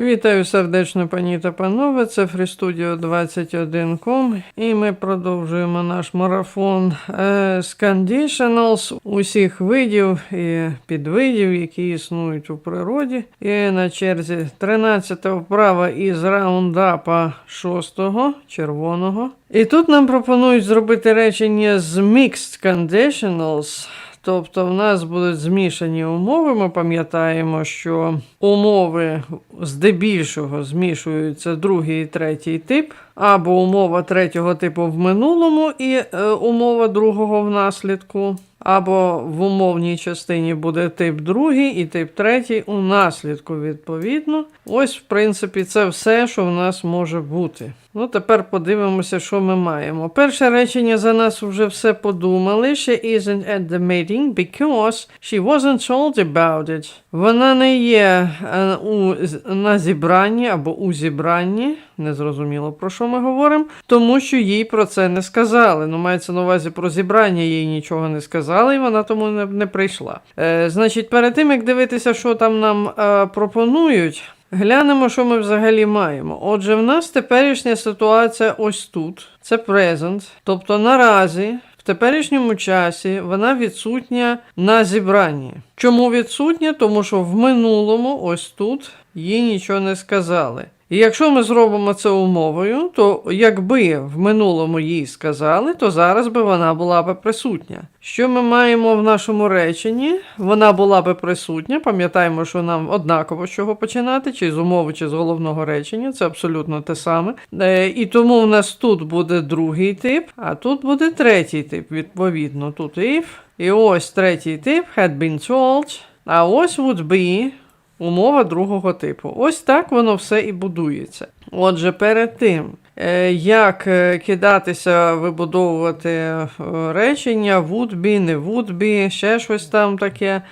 Вітаю сердечно, пані та панове. Це FreeStudio 21.com і ми продовжуємо наш марафон е, з conditionals усіх видів і підвидів, які існують у природі. І на черзі 13 вправа із раундапа 6 червоного. І тут нам пропонують зробити речення з mixed conditionals. Тобто в нас будуть змішані умови. Ми пам'ятаємо, що умови здебільшого змішуються другий і третій тип, або умова третього типу в минулому і е, умова другого в. Або в умовній частині буде тип другий і тип третій у наслідку, відповідно. Ось, в принципі, це все, що в нас може бути. Ну, тепер подивимося, що ми маємо. Перше речення за нас вже все подумали. She isn't at the meeting because she wasn't told about it. Вона не є е, у, на зібранні або у зібранні. Незрозуміло, про що ми говоримо, тому що їй про це не сказали. Ну, мається на увазі про зібрання, їй нічого не сказали, і вона тому не, не прийшла. Е, значить, перед тим як дивитися, що там нам е, пропонують. Глянемо, що ми взагалі маємо. Отже, в нас теперішня ситуація ось тут. Це present. Тобто наразі, в теперішньому часі, вона відсутня на зібранні. Чому відсутня? Тому що в минулому, ось тут, їй нічого не сказали. І якщо ми зробимо це умовою, то якби в минулому їй сказали, то зараз би вона була би присутня. Що ми маємо в нашому реченні? Вона була би присутня. Пам'ятаємо, що нам однаково з чого починати, чи з умови, чи з головного речення. Це абсолютно те саме. Е, І тому в нас тут буде другий тип, а тут буде третій тип. Відповідно, тут if. І ось третій тип had been told. А ось would be Умова другого типу. Ось так воно все і будується. Отже, перед тим, е, як е, кидатися, вибудовувати е, речення, would be, не would ще щось там таке,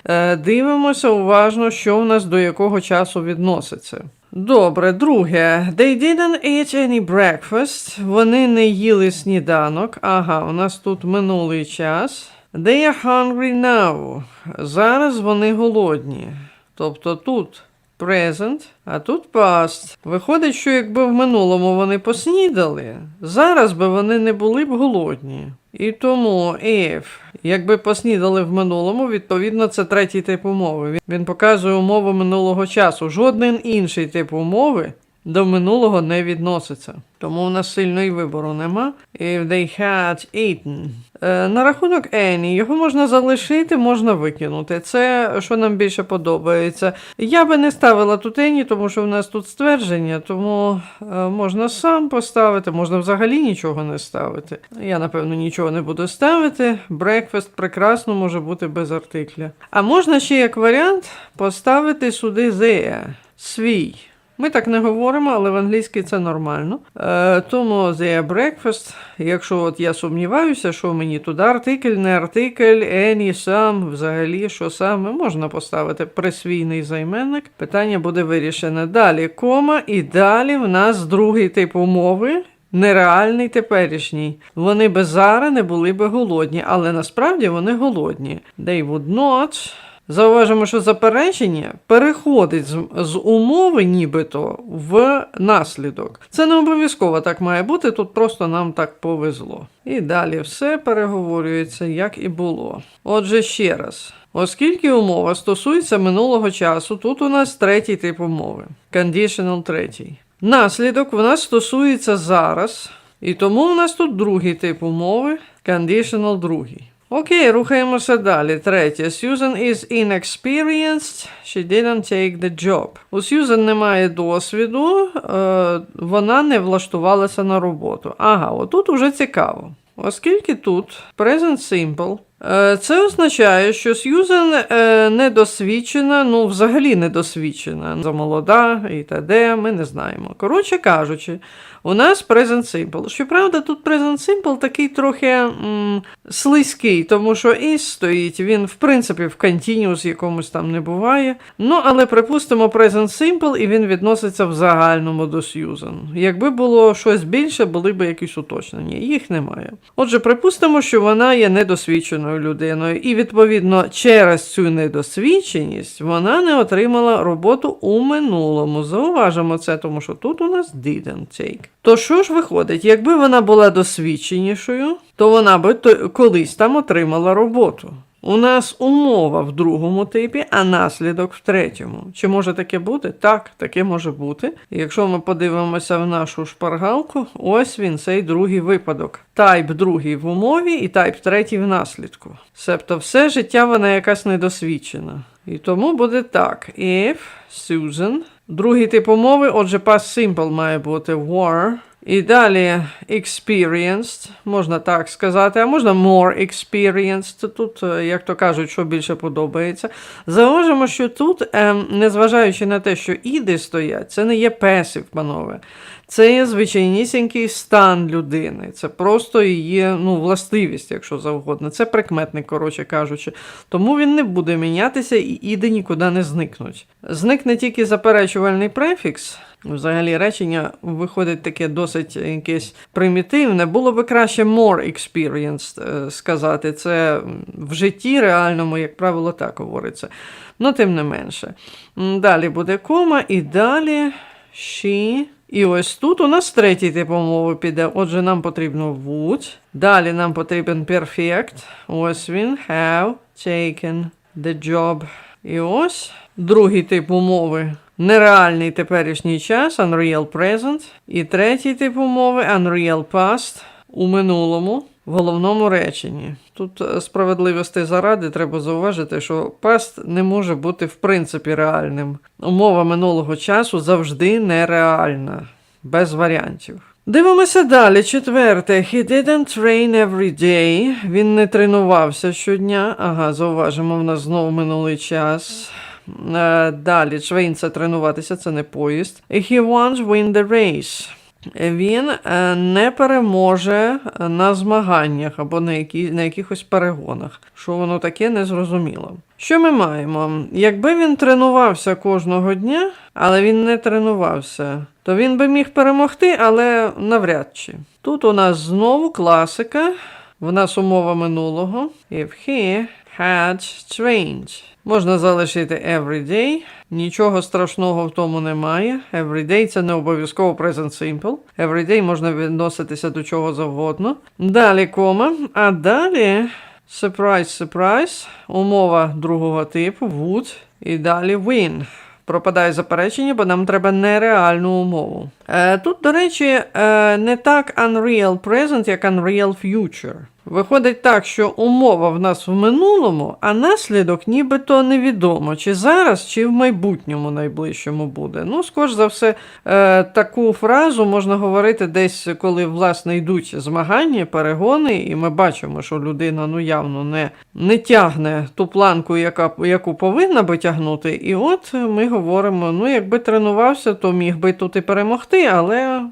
дивимося уважно, що в нас до якого часу відноситься. Добре, друге. They didn't eat any breakfast. Вони не їли сніданок. Ага, у нас тут минулий час. They are hungry now. Зараз вони голодні. Тобто тут present, а тут past. Виходить, що якби в минулому вони поснідали, зараз би вони не були б голодні. І тому if, якби поснідали в минулому, відповідно, це третій тип умови. Він- показує умову минулого часу. Жоден інший тип умови до минулого не відноситься. Тому у нас сильної вибору нема. If they had eaten. Е, на рахунок Any, його можна залишити, можна викинути. Це що нам більше подобається. Я би не ставила тут Any, тому що в нас тут ствердження, тому е, можна сам поставити, можна взагалі нічого не ставити. Я, напевно, нічого не буду ставити. Breakfast прекрасно може бути без артикля. А можна ще як варіант поставити сюди there, свій. Ми так не говоримо, але в англійській це нормально. Е, тому the breakfast, якщо от я сумніваюся, що мені туди артикль, не артикль, any, сам, взагалі, що саме, можна поставити присвійний займенник. Питання буде вирішене. Далі кома, і далі в нас другий тип умови. Нереальний теперішній. Вони би зараз не були би голодні, але насправді вони голодні. They would not. Зауважимо, що заперечення переходить з, з умови, нібито, в наслідок. Це не обов'язково так має бути, тут просто нам так повезло. І далі все переговорюється, як і було. Отже, ще раз. Оскільки умова стосується минулого часу, тут у нас третій тип умови. Conditional третій. Наслідок в нас стосується зараз, і тому у нас тут другий тип умови, conditional другий. Окей, рухаємося далі. Третє. Susan is inexperienced. She didn't take the job. У Susan немає досвіду, е, вона не влаштувалася на роботу. Ага, отут уже цікаво. Оскільки тут present simple, це означає, що Сьюзен е, недосвідчена, ну взагалі недосвідчена, замолода і т.д. ми не знаємо. Коротше кажучи, у нас present simple. Щоправда, тут present simple такий трохи м, слизький, тому що is стоїть, він в принципі в continuous якомусь там не буває. Ну, але припустимо present simple, і він відноситься в загальному до Susan. Якби було щось більше, були б якісь уточнення. Їх немає. Отже, припустимо, що вона є недосвідченою недосвідченою людиною, і, відповідно, через цю недосвідченість вона не отримала роботу у минулому. Зауважимо це, тому що тут у нас didn't take. То що ж виходить, якби вона була досвідченішою, то вона би то- колись там отримала роботу. У нас умова в другому типі, а наслідок в третьому. Чи може таке бути? Так, таке може бути. Якщо ми подивимося в нашу шпаргалку, ось він цей другий випадок. Тайп другий в умові і тайп третій в наслідку. Себто все життя вона якась недосвідчена. І тому буде так: if Susan. Другий тип умови, отже, past simple має бути were. І далі experienced, можна так сказати, а можна more experienced. Тут, е, як то кажуть, що більше подобається. Зауважимо, що тут, ем, незважаючи на те, що іди стоять, це не є песив, панове. Це є звичайнісінький стан людини. Це просто її ну, властивість, якщо завгодно. Це прикметник, коротше кажучи. Тому він не буде мінятися і іди нікуди не зникнуть. Зникне тільки заперечувальний префікс. Взагалі речення виходить таке досить якесь примітивне. Було би краще more experienced е, сказати. Це в житті реальному, як правило, так говориться. Ну, тим не менше. Далі буде кома, і далі she. І ось тут у нас третій тип умови піде. Отже, нам потрібно would. Далі нам потрібен perfect. Ось він have taken the job. І ось другий тип умови. Нереальний теперішній час, unreal present. І третій тип умови unreal past у минулому, в головному реченні. Тут е, справедливості заради треба зауважити, що past не може бути в принципі реальним. Умова минулого часу завжди нереальна, без варіантів. Дивимося далі. Четверте. He didn't train every day. Він не тренувався щодня. Ага, зауважимо, в нас знову минулий час. Е, Далі, train – це тренуватися, це не поїзд. He won't win the race. Він е, не переможе на змаганнях або на, які, на якихось перегонах. Що воно таке, не зрозуміло. Що ми маємо? Якби він тренувався кожного дня, але він не тренувався, то він би міг перемогти, але навряд чи. Тут у нас знову класика. В нас умова минулого. If he had trained. Можна залишити every day. Нічого страшного в тому немає. Every day це не обов'язково present simple. Every day можна відноситися до чого завгодно. Далі кома. А далі surprise, surprise. Умова другого типу would. І далі win. Пропадає заперечення, бо нам треба нереальну умову. Е, тут, до речі, е, не так unreal present, як unreal future. Виходить так, що умова в нас в минулому, а наслідок нібито невідомо, чи зараз, чи в майбутньому найближчому буде. Ну, скоріш за все, е, таку фразу можна говорити десь, коли власне йдуть змагання, перегони, і ми бачимо, що людина ну явно не, не тягне ту планку, яка, яку повинна би тягнути. І от ми говоримо: ну, якби тренувався, то міг би тут і перемогти, але.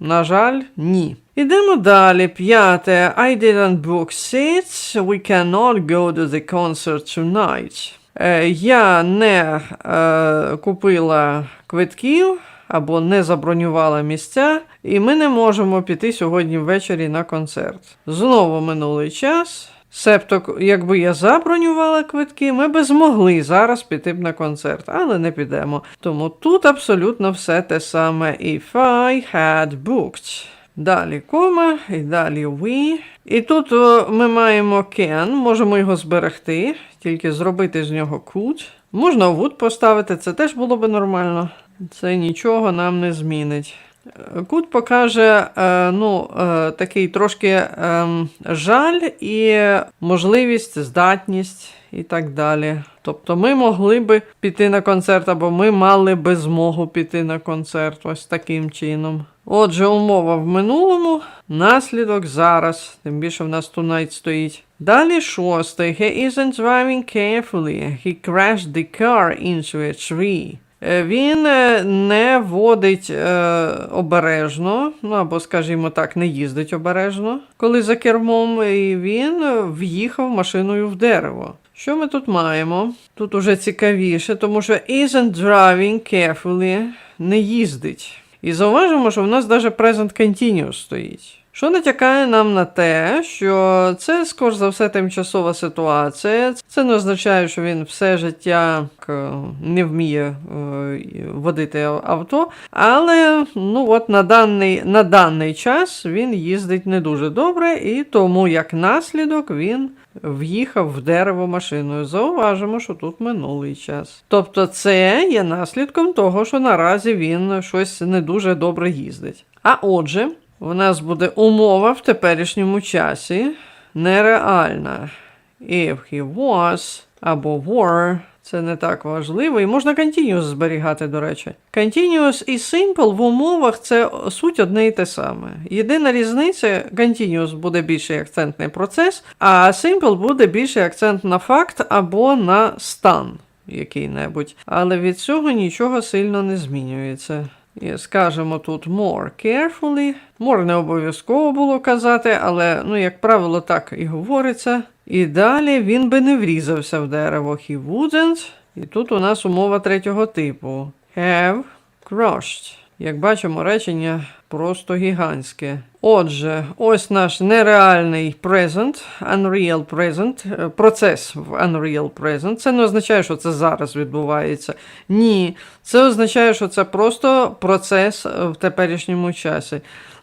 На жаль, ні. Ідемо далі. П'яте. I didn't book seats. We cannot go to the concert tonight. Е, я не е, купила квитків або не забронювала місця, і ми не можемо піти сьогодні ввечері на концерт. Знову минулий час. Себто, якби я забронювала квитки, ми би змогли зараз піти б на концерт, але не підемо. Тому тут абсолютно все те саме. If I had booked. Далі кома, і далі we. І тут ми маємо can, можемо його зберегти, тільки зробити з нього could. Можна would поставити, це теж було би нормально. Це нічого нам не змінить. Кут покаже е, ну, е, такий трошки е, жаль і можливість, здатність і так далі. Тобто ми могли би піти на концерт, або ми мали би змогу піти на концерт ось таким чином. Отже, умова в минулому, наслідок зараз, тим більше в нас tonight стоїть. Далі шостий. He isn't driving carefully. He crashed the car into a tree. Е, Він е, не водить е, обережно, ну або, скажімо так, не їздить обережно, коли за кермом, і він в'їхав машиною в дерево. Що ми тут маємо? Тут уже цікавіше, тому що isn't driving carefully не їздить. І зауважимо, що в нас навіть present continuous стоїть. Що натякає нам на те, що це, скорш за все, тимчасова ситуація. Це не означає, що він все життя е, не вміє е, водити авто, але ну от на даний, на даний час він їздить не дуже добре, і тому, як наслідок, він в'їхав в дерево машиною. Зауважимо, що тут минулий час. Тобто, це є наслідком того, що наразі він щось не дуже добре їздить. А отже, у нас буде умова в теперішньому часі нереальна. If he was або were, це не так важливо. І можна continuous зберігати, до речі. Continuous і simple в умовах це суть одне і те саме. Єдина різниця, continuous буде більший акцентний процес, а simple буде більший акцент на факт або на стан який-небудь. Але від цього нічого сильно не змінюється. І скажемо тут more carefully. More не обов'язково було казати, але, ну, як правило, так і говориться. І далі він би не врізався в дерево. He wouldn't. І тут у нас умова третього типу. Have crushed. Як бачимо, речення просто гігантське. Отже, ось наш нереальний present, unreal present, е, процес в unreal present. Це не означає, що це зараз відбувається. Ні, це означає, що це просто процес в теперішньому часі.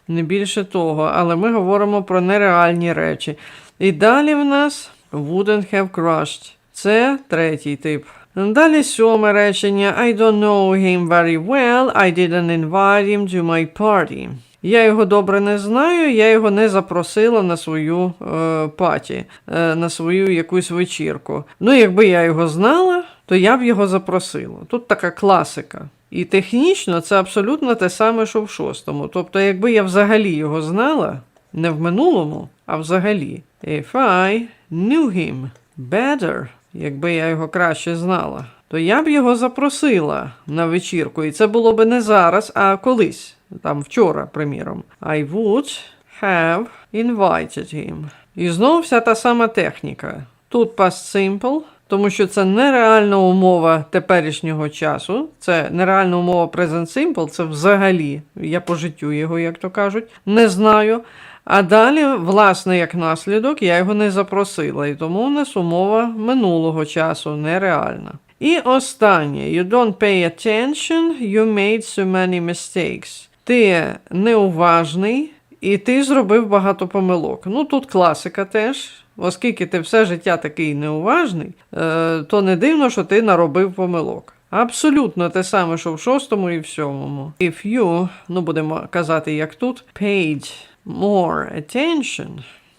Не більше того, але ми говоримо про нереальні речі. І далі в нас wouldn't have crushed. Це третій тип. Далі сьоме речення. I don't know him very well. I didn't invite him to my party. Я його добре не знаю, я його не запросила на свою е, паті, е, на свою якусь вечірку. Ну, якби я його знала, то я б його запросила. Тут така класика. І технічно це абсолютно те саме, що в шостому. Тобто, якби я взагалі його знала, не в минулому, а взагалі. If I knew him better, якби я його краще знала, то я б його запросила на вечірку. І це було б не зараз, а колись, там вчора, приміром. I would have invited him. І знову вся та сама техніка. Тут past simple, тому що це нереальна умова теперішнього часу. Це нереальна умова present simple, це взагалі, я по життю його, як то кажуть, не знаю. А далі, власне, як наслідок, я його не запросила, і тому у нас умова минулого часу нереальна. І останнє: You don't pay attention, you made so many mistakes. Ти неуважний, і ти зробив багато помилок. Ну тут класика теж. Оскільки ти все життя такий неуважний, е, то не дивно, що ти наробив помилок. Абсолютно те саме, що в шостому і в сьомому. If you, ну будемо казати, як тут, paid more attention,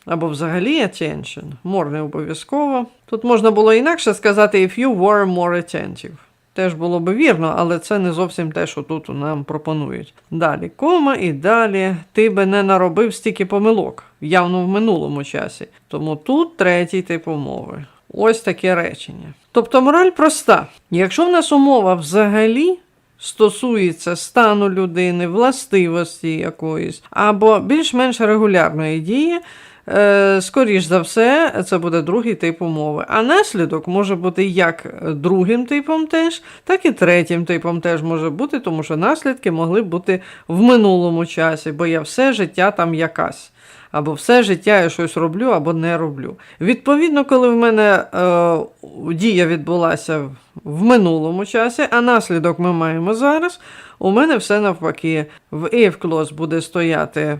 або взагалі attention, more не обов'язково. Тут можна було інакше сказати, if you were more attentive. Теж було би вірно, але це не зовсім те, що тут нам пропонують. Далі кома і далі ти би не наробив стільки помилок, явно в минулому часі. Тому тут третій тип умови. Ось таке речення. Тобто мораль проста. Якщо в нас умова взагалі стосується стану людини, властивості якоїсь, або більш-менш регулярної дії, е, скоріш за все, це буде другий тип умови. А наслідок може бути як другим типом теж, так і третім типом теж може бути, тому що наслідки могли бути в минулому часі, бо я все життя там якась. Або все життя я щось роблю, або не роблю. Відповідно, коли в мене е, дія відбулася в минулому часі, а наслідок ми маємо зараз, у мене все навпаки. В if clause буде стояти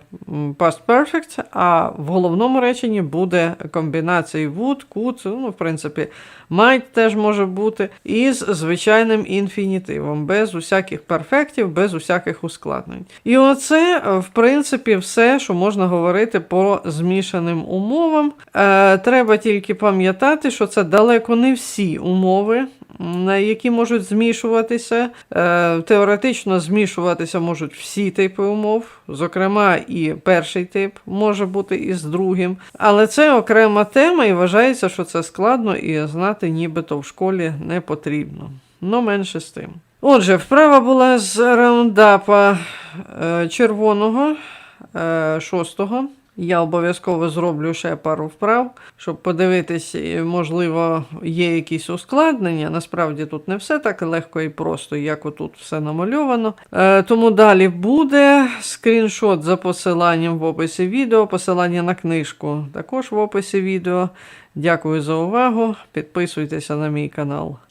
past perfect, а в головному реченні буде комбінації would, could, ну, в принципі, might теж може бути, із звичайним інфінітивом, без усяких перфектів, без усяких ускладнень. І оце, е, в принципі, все, що можна говорити по змішаним умовам. Е, треба тільки пам'ятати, що це далеко не всі умови, які можуть змішуватися. Е, теоретично змішуватися можуть всі типи умов, зокрема, і перший тип може бути із другим. Але це окрема тема, і вважається, що це складно і знати нібито в школі не потрібно. Ну, менше з тим. Отже, вправа була з раундапа е, червоного е, шостого. Я обов'язково зроблю ще пару вправ, щоб подивитись, можливо, є якісь ускладнення. Насправді тут не все так легко і просто, як отут все намальовано. Е, тому далі буде скріншот за посиланням в описі відео, посилання на книжку також в описі відео. Дякую за увагу. Підписуйтеся на мій канал.